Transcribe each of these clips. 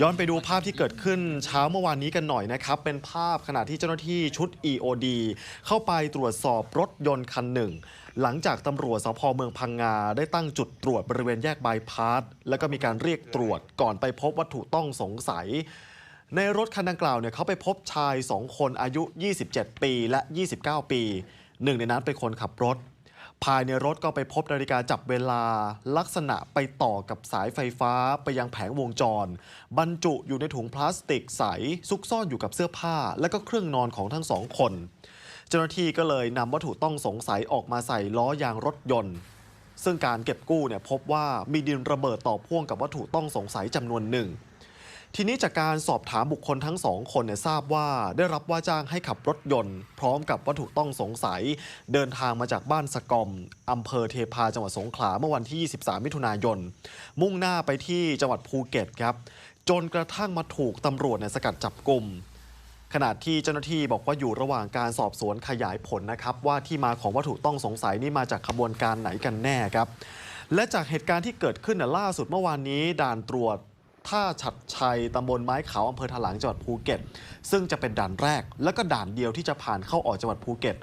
ย้อนไปดูภาพที่เกิดขึ้นเช้าเมื่อวานนี้กันหน่อยนะครับ เป็นภาพขณะที่เจ้าหน้าที่ชุด EOD เข้าไปตรวจสอบรถยนต์คันหนึ่ง หลังจากตำรวจสพเมืองพังงา ได้ตั้งจุดตรวจบริเวณแยกบายพาสแล้วก็มีการเรียกตรวจก่อนไปพบวัตถุต้องสงสัย ในรถคันดังกล่าวเนี่ยเขาไปพบชาย 2 คนอายุ 27 ปีและ 29 ปีหนึ่งในนั้นเป็นคนขับรถ ภายในรถก็ไปพบนาฬิกาจับเวลาลักษณะไปต่อกับสายไฟฟ้าไปยังแผงวงจร บรรจุอยู่ในถุงพลาสติกใสซุกซ่อนอยู่กับเสื้อผ้า และก็เครื่องนอนของทั้งสองคน เจ้าหน้าที่ก็เลยนำวัตถุต้องสงสัยออกมาใส่ล้อยางรถยนต์ ซึ่งการเก็บกู้เนี่ยพบว่ามีดินระเบิดต่อพ่วงกับวัตถุต้องสงสัยจำนวนหนึ่ง ทีนี้จากการสอบถามบุคคลทั้งสองคนเนี่ยทราบว่าได้รับว่าจ้างให้ขับรถยนต์ พร้อมกับวัตถุต้องสงสัย เดินทางมาจากบ้านสกอมอำเภอเทพาจังหวัดสงขลาเมื่อวันที่ 23 มิถุนายน มุ่งหน้าไปที่จังหวัดภูเก็ตครับ จนกระทั่งมาถูกตำรวจเนี่ยสกัดจับกลุ่มขณะที่เจ้าหน้าที่บอกว่าอยู่ระหว่างการสอบสวนขยายผลนะครับ ว่าที่มาของวัตถุต้องสงสัยนี่มาจากขบวนการไหนกันแน่ครับ และจากเหตุการณ์ที่เกิดขึ้นล่าสุดเมื่อวานนี้ด่านตรวจ ท่าฉัดชัยตำบลไม้ขาวอำเภอถลางจังหวัดภูเก็ต ซึ่งจะเป็นด่านแรก และก็ด่านเดียวที่จะผ่านเข้าออกจังหวัดภูเก็ต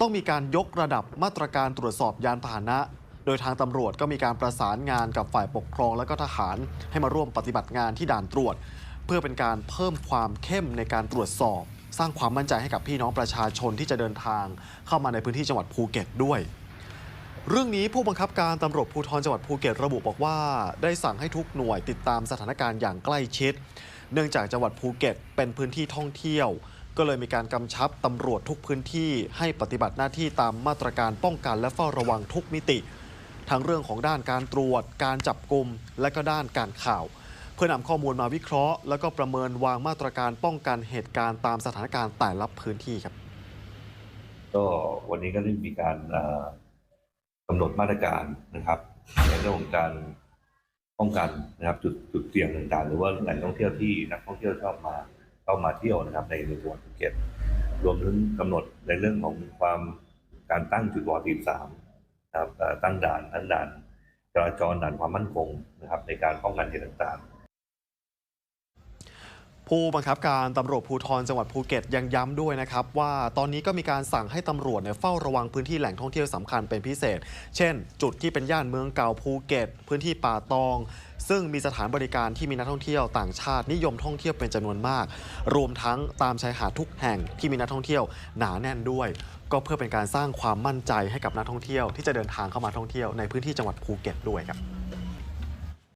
ต้องมีการยกระดับมาตรการตรวจสอบยานพาหนะ โดยทางตำรวจก็มีการประสานงานกับฝ่ายปกครองและก็ทหาร ให้มาร่วมปฏิบัติงานที่ด่านตรวจ เพื่อเป็นการเพิ่มความเข้มในการตรวจสอบ สร้างความมั่นใจให้กับพี่น้องประชาชนที่จะเดินทางเข้ามาในพื้นที่จังหวัดภูเก็ตด้วย เรื่องนี้ผู้บังคับการตำรวจภูธรจังหวัดภูเก็ตระบุบอกว่า ได้สั่งให้ทุกหน่วยติดตามสถานการณ์อย่างใกล้ชิด เนื่องจากจังหวัดภูเก็ตเป็นพื้นที่ท่องเที่ยว ก็เลยมีการกำชับตำรวจทุกพื้นที่ให้ปฏิบัติหน้าที่ตามมาตรการป้องกันและเฝ้าระวังทุกมิติ ทั้งเรื่องของด้านการตรวจ การจับกลุ่มและก็ด้านการข่าว เพื่อนำข้อมูลมาวิเคราะห์ แล้วก็ประเมินวางมาตรการป้องกันเหตุการณ์ตามสถานการณ์แต่ละพื้นที่ครับ ก็วันนี้ก็ได้มีการ กำหนดมาตรการนะครับ ในเรื่องของการป้องกันนะครับจุดจุดเสี่ยงต่างๆ หรือว่าแหล่งท่องเที่ยวที่นักท่องเที่ยวชอบมาเข้ามาเที่ยวนะครับ ในจังหวัดภูเก็ตรวมถึงกำหนดในเรื่องของความการตั้งจุดวอร์ตีสามนะครับตั้งด่านทั้งด่านจราจรด่านความมั่นคงนะครับ ในการป้องกันเหตุต่างๆ ผู้บังคับการตำรวจภูธรจังหวัดภูเก็ตยังย้ำด้วยนะครับ ว่าตอนนี้ก็มีการสั่งให้ตำรวจเนี่ยเฝ้าระวังพื้นที่แหล่งท่องเที่ยวสำคัญเป็นพิเศษ เช่น จุดที่เป็นย่านเมืองเก่าภูเก็ต พื้นที่ป่าตอง ซึ่งมีสถานบริการที่มีนักท่องเที่ยวต่างชาตินิยมท่องเที่ยวเป็นจำนวนมาก รวมทั้งตามชายหาดทุกแห่งที่มีนักท่องเที่ยวหนาแน่นด้วย ก็เพื่อเป็นการสร้างความมั่นใจให้กับนักท่องเที่ยว ที่จะเดินทางเข้ามาท่องเที่ยวในพื้นที่จังหวัดภูเก็ตด้วยครับ